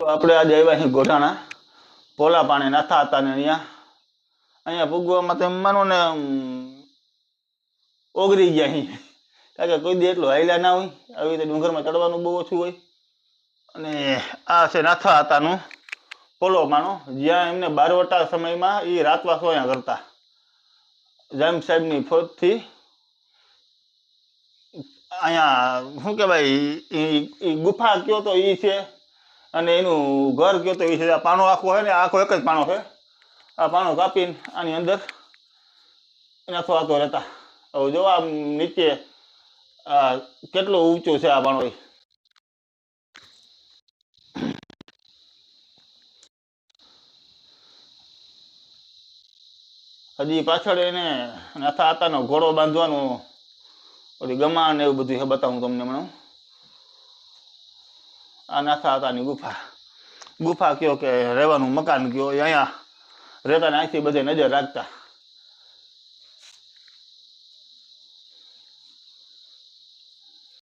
તો આપણે આજે આવ્યા અહીં ગોઠાણા પોલા પાણી નાથા હતા ને અહીંયા. અહીંયા પૂગવામાં તેમ માનો ને ઓગરી ગયા અહીં. કારણ કે કોઈ દી એટલું હાઈલા ના હોય. આવી રીતે ડુંગરમાં ચડવાનું બહુ ઓછું હોય. અને આ છે નાથા હતાનું. પોલો માનો, જ્યાં એમને બારવટા સમયમાં એ રાતવાસો અહીંયા કરતા. જામ સાહેબની ફોજથી અહીંયા, શું કહેવાય એ ગુફા કયો તો એ છે. અને એનું ઘર ગયો તો એ છે, આ પાણો આખો હોય ને, આખો એક જ પાણો છે. આ પાણો કાપીને આની અંદર નાખો આતો રહેતા. હવે જો આ નીચે આ કેટલું ઊંચું છે આ પાણો હજી પાછળ એને નાથા આતાનો ઘોડો બાંધવાનો ઓલી ગમા ને એવું બધું છે, બતાવું તમને મને આ નાથા હતાની ગુફા. ગુફા કયો કે રહેવાનું મકાન કયો, અહીંયા રહેતા ને અહીંથી બધે નજર રાખતા.